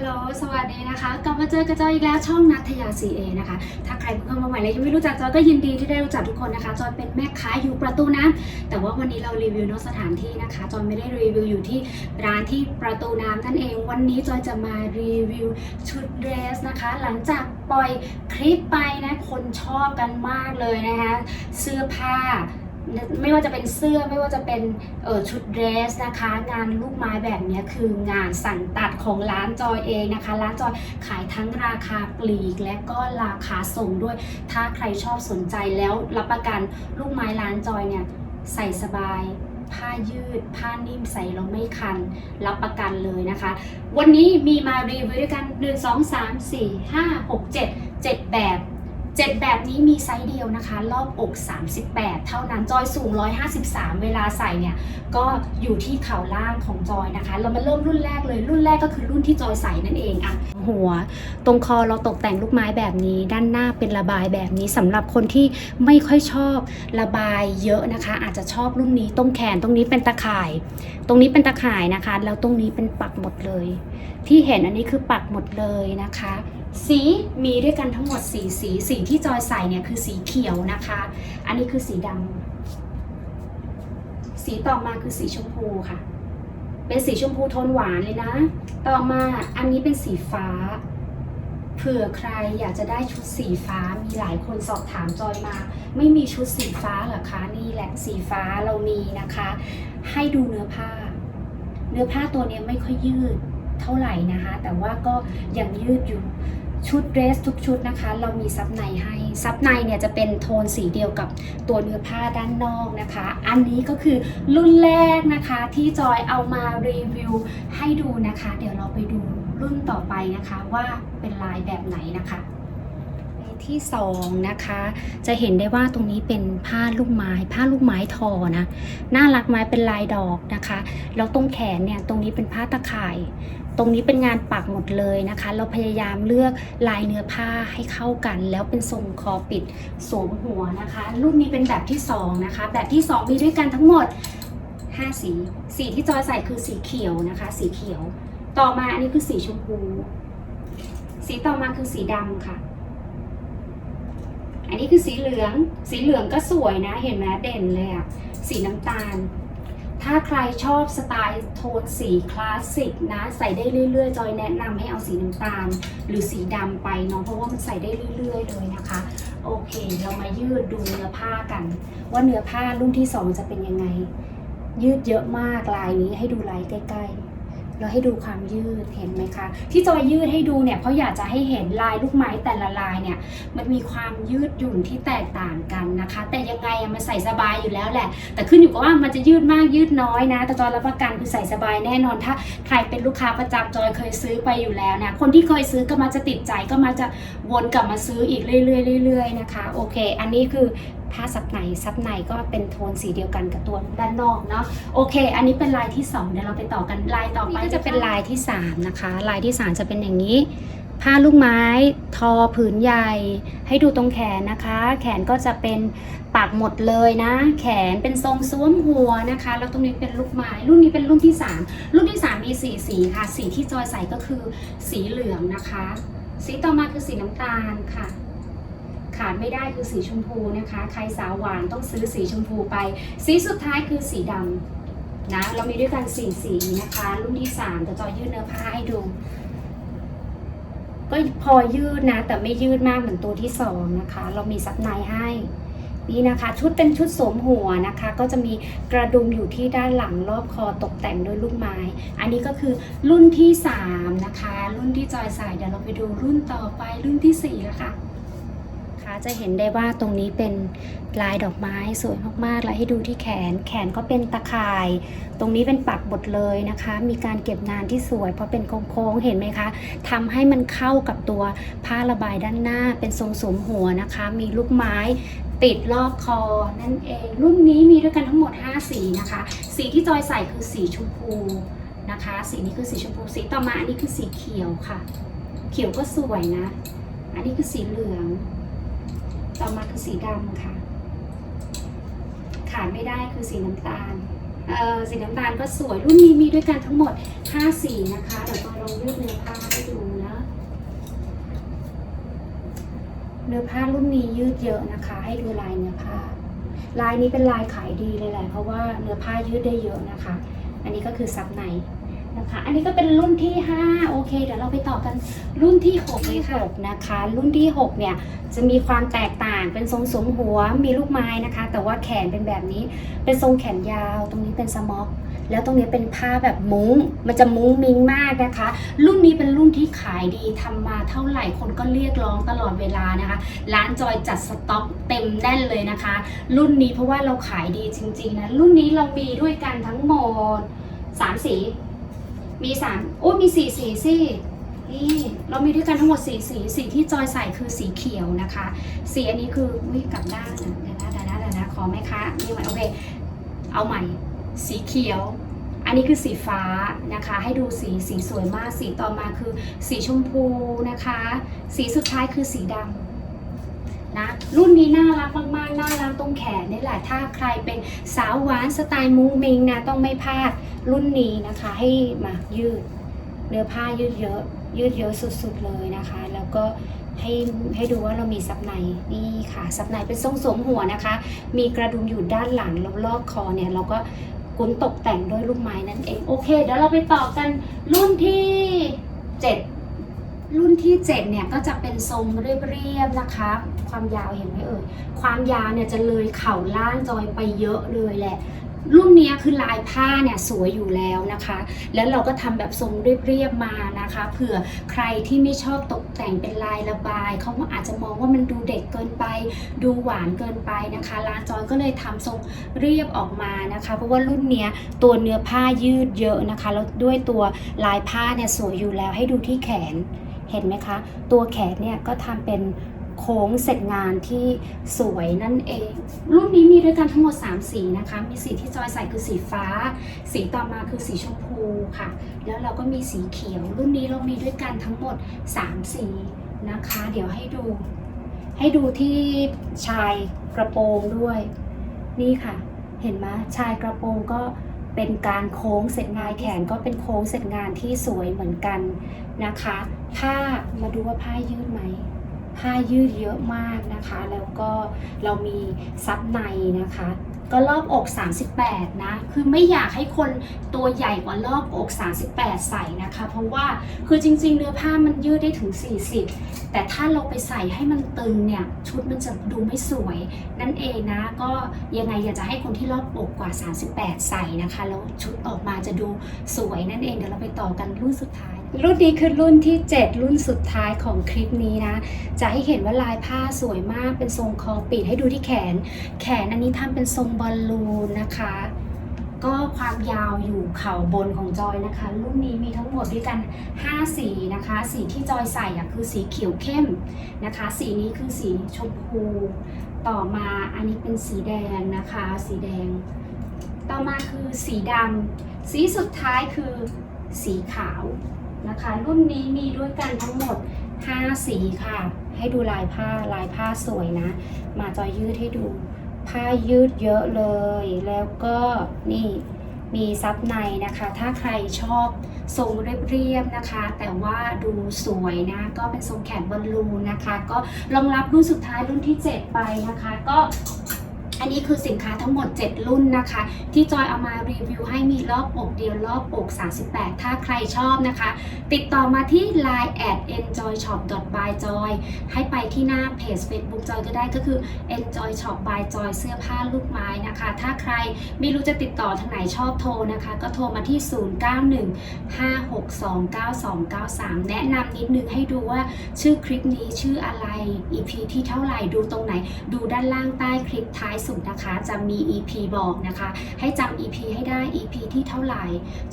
ฮัลโหล สวัสดีนะคะ กลับมาเจอกับจอยอีกแล้วช่องนัทยา CA นะคะ ถ้าใครเพิ่งเข้ามาใหม่และยังไม่รู้จักจอยก็ยินดีที่ได้รู้จักทุกคนนะคะ จอยเป็นแม่ค้าอยู่ประตูน้ำแต่ว่าวันนี้เรารีวิวนอกสถานที่นะคะ จอยไม่ได้รีวิวอยู่ที่ร้านที่ประตูน้ำนั่นเอง วันนี้จอยจะมารีวิวชุดเดรสนะคะ หลังจากปล่อยคลิปไปนะ คนชอบกันมากเลยนะคะ เสื้อผ้า ไม่ว่าจะเป็นเสื้อไม่ว่าจะเป็นเออชุดเดรสนะคะ งานลูกไม้แบบนี้คืองานสั่งตัดของร้านจอยเองนะคะ ร้านจอยขายทั้งราคาปลีกและก็ราคาส่งด้วย ถ้าใครชอบสนใจแล้วรับประกันลูกไม้ร้านจอยเนี่ยใส่สบายผ้ายืด ผ้านิ่มใส่แล้วไม่คัน รับประกันเลยนะคะ วันนี้มีมารีวิวด้วยกัน 1 2 3 4 5 6 7 7 แบบ 7 แบบนี้มีไซส์เดียวนะคะ รอบอก 38 เท่านั้นจอยสูง 153 เวลาใส่เนี่ย ก็อยู่ที่เข่าล่างของจอยนะคะ เรามาเริ่มรุ่นแรกเลย รุ่นแรกก็คือรุ่นที่จอยใส่นั่นเองอะหัว ตรงคอเราตกแต่งลูกไม้แบบนี้ ด้านหน้าเป็นระบายแบบนี้สำหรับคนที่ไม่ค่อยชอบระบายเยอะนะคะ อาจจะชอบรุ่นนี้ตรงแขนตรงนี้เป็นตะข่าย ตรงนี้เป็นตะข่ายนะคะ แล้วตรงนี้เป็นปักหมดเลย ที่เห็นอันนี้คือปักหมดเลยนะคะ สีมีด้วยกันทั้งหมด4สีสีที่จอยใส่เนี่ยคือสีเขียวนะคะ อันนี้คือสีดำสีต่อมาคือสีชมพูค่ะ เป็นสีชมพูโทนหวานเลยนะ ต่อมาอันนี้เป็นสีฟ้าเผื่อใครอยากจะได้ชุดสีฟ้ามีหลายคนสอบถามจอยมา ไม่มีชุดสีฟ้าเหรอคะนี่แหละสีฟ้าเรามีนะคะ ให้ดูเนื้อผ้า เนื้อผ้าตัวนี้ไม่ค่อยยืดเท่าไหร่นะคะ แต่ว่าก็ยังยืดอยู่ ชุดเดรสทุกชุดนะคะ เรามีซับในให้ซับในเนี่ยจะเป็นโทนสีเดียวกับตัวเนื้อผ้าด้านนอกนะคะ อันนี้ก็คือรุ่นแรกนะคะที่จอยเอามารีวิวให้ดูนะคะ เดี๋ยวเราไปดูรุ่นต่อไปนะคะว่าเป็นลายแบบไหนนะคะ ที่สองนะคะ จะเห็นได้ว่าตรงนี้เป็นผ้าลูกไม้ ผ้าลูกไม้ทอนะน่ารักไหมเป็นลายดอกนะคะแล้วตรงแขนเนี่ยตรงนี้เป็นผ้าตะข่าย ตรงนี้เป็นงานปักหมดเลยนะคะ เราพยายามเลือกลายเนื้อผ้าให้เข้ากัน แล้วเป็นทรงคอปิดสวมหัวนะคะ รุ่นนี้เป็นแบบที่สองนะคะแบบที่สองมีด้วยกันทั้งหมด 5 สีสีที่จอยใส่คือสีเขียวนะคะ สีเขียว ต่อมาอันนี้คือสีชมพูสีต่อมาคือสีดำค่ะ อันนี้คือสีเหลือง สีเหลืองก็สวยนะ เห็นไหมเด่นเลยอะสีน้ำตาล ถ้าใครชอบสไตล์โทนสีคลาสสิกนะ ใส่ได้เรื่อยๆ จอยแนะนำให้เอาสีน้ำตาล หรือสีดำไปเนาะ เพราะว่ามันใส่ได้เรื่อย ๆ เลยนะคะ โอเค เรามายืดดูเนื้อผ้ากัน ว่าเนื้อผ้ารุ่นที่สองจะเป็นยังไง ยืดเยอะมากลายนี้ให้ดูลายใกล้ ๆ แล้วให้ดูความยืดเห็นไหมคะ ที่จอยยืดให้ดูเนี่ยเพราะอยากจะให้เห็นลายลูกไม้แต่ละลายเนี่ยมันมีความยืดหยุ่นที่แตกต่างกันนะคะ แต่ยังไงมันใส่สบายอยู่แล้วแหละ แต่ขึ้นอยู่กับว่ามันจะยืดมากยืดน้อยนะ แต่จอยรับประกันคือใส่สบายแน่นอนถ้าใครเป็นลูกค้าประจำจอยเคยซื้อไปอยู่แล้วนะคนที่เคยซื้อก็มาจะติดใจก็มาจะวนกลับมาซื้ออีกเรื่อยๆเรื่อยๆนะคะโอเค อันนี้คือ ผ้าซับในซับในก็เป็นโทนสีเดียวกันกับตัวด้านนอกเนาะโอเค อันนี้เป็นลายที่สองเดี๋ยวเราไปต่อกันลายต่อไปก็จะเป็นลายที่สามนะคะ ลายที่สามจะเป็นอย่างนี้ ผ้าลูกไม้ ทอผืนใหญ่ ให้ดูตรงแขนนะคะ แขนก็จะเป็นปักหมดเลยนะ แขนเป็นทรงสวมหัวนะคะ แล้วตรงนี้เป็นลูกไม้รุ่นนี้เป็นรุ่นที่ 3 รุ่นที่ 3 มีสีสีค่ะ สีที่จอยใส่ก็คือสีเหลืองนะคะ สีต่อมาคือสีน้ำตาลค่ะขาดไม่ได้คือสีชมพูนะคะ ใครสาวหวานต้องซื้อสีชมพูไป สีสุดท้ายคือสีดำนะเรามีด้วยกันสี่สีนะคะรุ่นที่สามแต่จอยยืดเนื้อผ้าให้ดู ก็พอยืดนะ แต่ไม่ยืดมากเหมือนตัวที่สองนะคะ เรามีซับในให้นี่นะคะชุดเป็นชุดสวมหัวนะคะ ก็จะมีกระดุมอยู่ที่ด้านหลังรอบคอตกแต่งด้วยลูกไม้ อันนี้ก็คือรุ่นที่สามนะคะ รุ่นที่จอยใส่เดี๋ยวเราไปดูรุ่นต่อไปรุ่นที่สี่แล้วค่ะ จะเห็นได้ว่าตรงนี้เป็นลายดอกไม้สวยมากๆแล้วให้ดูที่แขน แขนก็เป็นตะข่าย ตรงนี้เป็นปักบดเลยนะคะ มีการเก็บงานที่สวย เพราะเป็นโค้งๆเห็นไหมคะทำให้มันเข้ากับตัวผ้าระบายด้านหน้า เป็นทรงสวมหัวนะคะ มีลูกไม้ติดรอบคอนั่นเอง รุ่นนี้มีด้วยกันทั้งหมด 5 สีนะคะ สีที่จอยใส่คือสีชมพูนะคะ สีนี้คือสีชมพู สีต่อมาอันนี้คือสีเขียวค่ะ เขียวก็สวยนะ อันนี้คือสีเหลือง ต่อมาคือสีดำค่ะ ขาดไม่ได้คือสีน้ำตาลสีน้ำตาลก็สวยรุ่นนี้มีด้วยกันทั้งหมด 5 สีนะคะเดี๋ยวเราลองเลือกเนื้อผ้าให้ดูนะเนื้อผ้ารุ่นนี้ยืดเยอะนะคะ ให้ดูลายเนื้อผ้า ลายนี้เป็นลายขายดีเลยแหละเพราะว่าเนื้อผ้ายืดได้เยอะนะคะ อันนี้ก็คือซับใน นะคะ อันนี้ก็เป็นรุ่นที่ 5 โอเค เดี๋ยวเราไปต่อกันรุ่นที่6เลยค่ะนะคะ รุ่นที่ 6 เนี่ย จะมีความแตกต่างเป็นทรงสวมหัวมีลูกไม้นะคะ แต่ว่าแขนเป็นแบบนี้ เป็นทรงแขนยาว ตรงนี้เป็นสม็อกแล้วตรงนี้เป็นผ้าแบบมุง้ง มันจะมุ้งมิ้งมากนะคะ รุ่นนี้เป็นรุ่นที่ขายดีทำมาเท่าไหร่คนก็เรียกร้องตลอดเวลานะคะ ร้านจอยจัดสต็อกเต็มแน่นเลยนะคะ รุ่นนี้เพราะว่าเราขายดีจริงๆนะ รุ่นนี้เรามีด้วยกันทั้งหมดสามสี มีสามโอ้มีสี่สีสินี่เรามีด้วยกันทั้งหมดสีสีสีที่จอยใส่คือสีเขียวนะคะ สีอันนี้คือวิกลับด้านนะเดี๋ยวนะเดี๋ยวนะเดี๋ยวนะขอไหมคะนี่มันโอเคเอาใหม่สีเขียว อันนี้คือสีฟ้านะคะ ให้ดูสีสีสวยมากสีต่อมาคือสีชมพูนะคะ สีสุดท้ายคือสีดำนะรุ่นนี้น่ารักมากๆน่า งแขนนี่แหละ ถ้าใครเป็นสาวหวานสไตล์มุ้งมิงนะต้องไม่พลาดรุ่นนี้นะคะ ให้มายืดเนื้อผ้ายืดเยอะยืดเยอะสุดๆเลยนะคะ แล้วก็ให้ให้ดูว่าเรามีซับในนี่ค่ะซับในเป็นทรงสวมหัวนะคะ มีกระดุมอยู่ด้านหลังแล้วรอบคอเนี่ยเราก็กุนตกแต่งด้วยลูกไม้นั่นเอง โอเค เดี๋ยวเราไปต่อกันรุ่นที่ ที่ 7 เนี่ยก็จะเป็นทรงเรียบๆนะคะ ความยาวเห็นไหมเอ่ย ความยาวเนี่ยจะเลยเข่าล่างจอยไปเยอะเลยแหละ รุ่นนี้คือลายผ้าเนี่ยสวยอยู่แล้วนะคะ แล้วเราก็ทำแบบทรงเรียบๆมานะคะ เผื่อใครที่ไม่ชอบตกแต่งเป็นลายระบาย เขาก็อาจจะมองว่ามันดูเด็กเกินไป ดูหวานเกินไปนะคะร้านจอยก็เลยทำทรงเรียบออกมานะคะ เพราะว่ารุ่นนี้ตัวเนื้อผ้ายืดเยอะนะคะ แล้วด้วยตัวลายผ้าเนี่ยสวยอยู่แล้วให้ดูที่แขน เห็นไหมคะ ตัวแขนเนี่ยก็ทำเป็นโค้งเสร็จงานที่สวยนั่นเอง รุ่นนี้มีด้วยกันทั้งหมด 3 สีนะคะ มีสีที่จอยใส่คือสีฟ้า สีต่อมาคือสีชมพูค่ะ แล้วเราก็มีสีเขียว รุ่นนี้เรามีด้วยกันทั้งหมด 3 สีนะคะ เดี๋ยวให้ดู ให้ดูที่ชายกระโปรงด้วย นี่ค่ะ เห็นไหมชายกระโปรงก็ เป็นการโค้งเสร็จงานแขนก็เป็นโค้งเสร็จงานที่สวยเหมือนกันนะคะผ้ามาดูว่าผ้ายืดไหมผ้ายืดเยอะมากนะคะ แล้วก็เรามีซับในนะคะ ก็รอบอก 38 นะ คือไม่อยากให้คนตัวใหญ่กว่ารอบอก 38 ใส่นะคะ เพราะว่าคือจริง ๆ เนื้อผ้ามันยืดได้ถึง 40 แต่ถ้าเราไปใส่ให้มันตึงเนี่ยชุดมันจะดูไม่สวย นั่นเองนะ ก็ยังไงอยากจะให้คนที่รอบอกกว่า 38 ใส่นะคะ แล้วชุดออกมาจะดูสวยนั่นเอง เดี๋ยวเราไปต่อกันรุ่นสุดท้าย รุ่นนี้คือรุ่นที่ 7 รุ่นสุดท้ายของคลิปนี้นะ จะให้เห็นว่าลายผ้าสวยมากเป็นทรงคอปิดให้ดูที่แขน แขนอันนี้ทำเป็นทรงบอลลูนนะคะ ก็ความยาวอยู่เข่าบนของจอยนะคะ รุ่นนี้มีทั้งหมดด้วยกัน 5 สีนะคะ สีที่จอยใส่อะคือสีเขียวเข้มนะคะ สีนี้คือสีชมพู ต่อมาอันนี้เป็นสีแดงนะคะ สีแดง ต่อมาคือสีดำสีสุดท้ายคือสีขาว นะคะ รุ่นนี้มีด้วยกันทั้งหมด 5 สีค่ะ ให้ดูลายผ้าลายผ้าสวยนะ มาจอยยืดให้ดู ผ้ายืดเยอะเลย แล้วก็นี่มีซับในนะคะ ถ้าใครชอบทรงเรียบๆนะคะ แต่ว่าดูสวยนะ ก็เป็นทรงแขนบอลลูนนะคะ ก็รองรับรุ่นสุดท้ายรุ่นที่ 7 ไปนะคะ ก็ อันนี้คือสินค้าทั้งหมด 7 รุ่นนะคะ ที่จอยเอามารีวิวให้มีรอบอกเดียวรอบอก 38 ถ้าใครชอบนะคะ ติดต่อมาที่ line at enjoy shop by joy ให้ไปที่หน้าเพจ Facebook จอยก็ได้ก็คือ enjoy shop by joy เสื้อผ้าลูกไม้นะคะ ถ้าใครไม่รู้จะติดต่อทางไหนชอบโทรนะคะ ก็โทรมาที่ 0915629293 แนะนำนิดนึงให้ดูว่าชื่อคลิปนี้ชื่ออะไร EP ที่เท่าไหร่ดูตรงไหน ดูด้านล่างใต้คลิปท้ายสุดนะคะ จะมี EP บอกนะคะ ให้จำ EP ให้ได้ EP ที่เท่าไหร่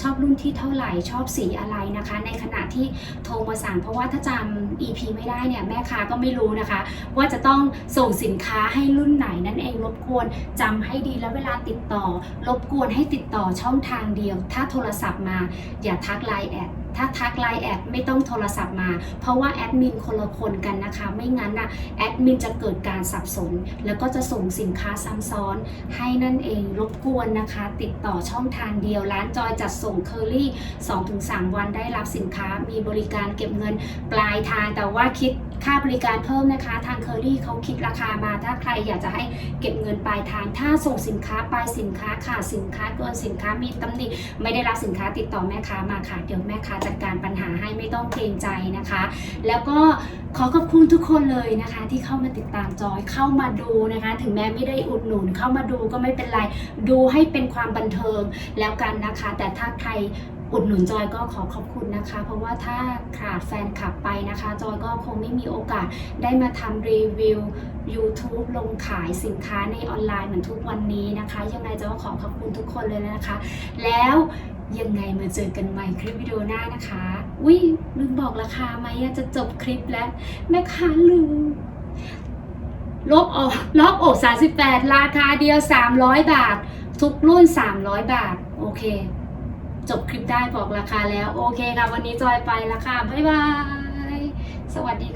ชอบรุ่นที่เท่าไหร่ชอบสีอะไรนะคะ ในขณะที่โทรมาสั่งเพราะว่าถ้าจำ EP ไม่ได้เนี่ยแม่ค้าก็ไม่รู้นะคะ ว่าจะต้องส่งสินค้าให้รุ่นไหนนั่นเองรบกวนจำให้ดีแล้วเวลาติดต่อ รบกวนให้ติดต่อช่องทางเดียว ถ้าโทรศัพท์มาอย่าทักไลน์แอด ถ้าทักไลน์แอดไม่ต้องโทรศัพท์มา เพราะว่าแอดมินคนละคนกันนะคะ ไม่งั้นน่ะแอดมินจะเกิดการสับสน แล้วก็จะส่งสินค้าซ้ำซ้อน ให้นั่นเองรบกวนนะคะ ติดต่อช่องทางเดียว ร้านจอยจัดส่งเคอรี่ 2-3 วันได้รับสินค้า มีบริการเก็บเงินปลายทาง แต่ว่าคิดค่าบริการเพิ่มนะคะ ทางเคอรี่เขาคิดราคามา ถ้าใครอยากจะให้เก็บเงินปลายทาง ถ้าส่งสินค้าปลายสินค้าขาดสินค้าเกินสินค้ามีตำหนิไม่ได้รับสินค้าติดต่อแม่ค้ามาค่ะ เดี๋ยวแม่ค้าจัดการปัญหาให้ไม่ต้องเกรงใจนะคะ แล้วก็ขอขอบคุณทุกคนเลยนะคะ ที่เข้ามาติดตามจอยเข้ามาดูนะคะ ถึงแม้ไม่ได้อุดหนุนเข้ามาดูก็ไม่เป็นไรดูให้เป็นความบันเทิงแล้วกันนะคะ แต่ถ้าใครอุดหนุนจอยก็ขอขอบคุณนะคะ เพราะว่าถ้าขาดแฟนคลับไปนะคะ จอยก็คงไม่มีโอกาสได้มาทำรีวิว YouTube ลงขายสินค้าในออนไลน์เหมือนทุกวันนี้นะคะ ยังไงจอยขอขอบคุณทุกคนเลยนะคะ แล้ว ยังไงมาเจอกันใหม่คลิปวิดีโอหน้านะคะ อุ้ยลืมบอกราคาไหมจะจบคลิปแล้วแม่ค้าลืมลบออกลบอก 38 ราคาเดียว 300 บาท ทุกรุ่น 300 บาท โอเค จบคลิปได้บอกราคาแล้ว โอเคค่ะ วันนี้จอยไปล้วค่ะ บ๊ายบาย สวัสดี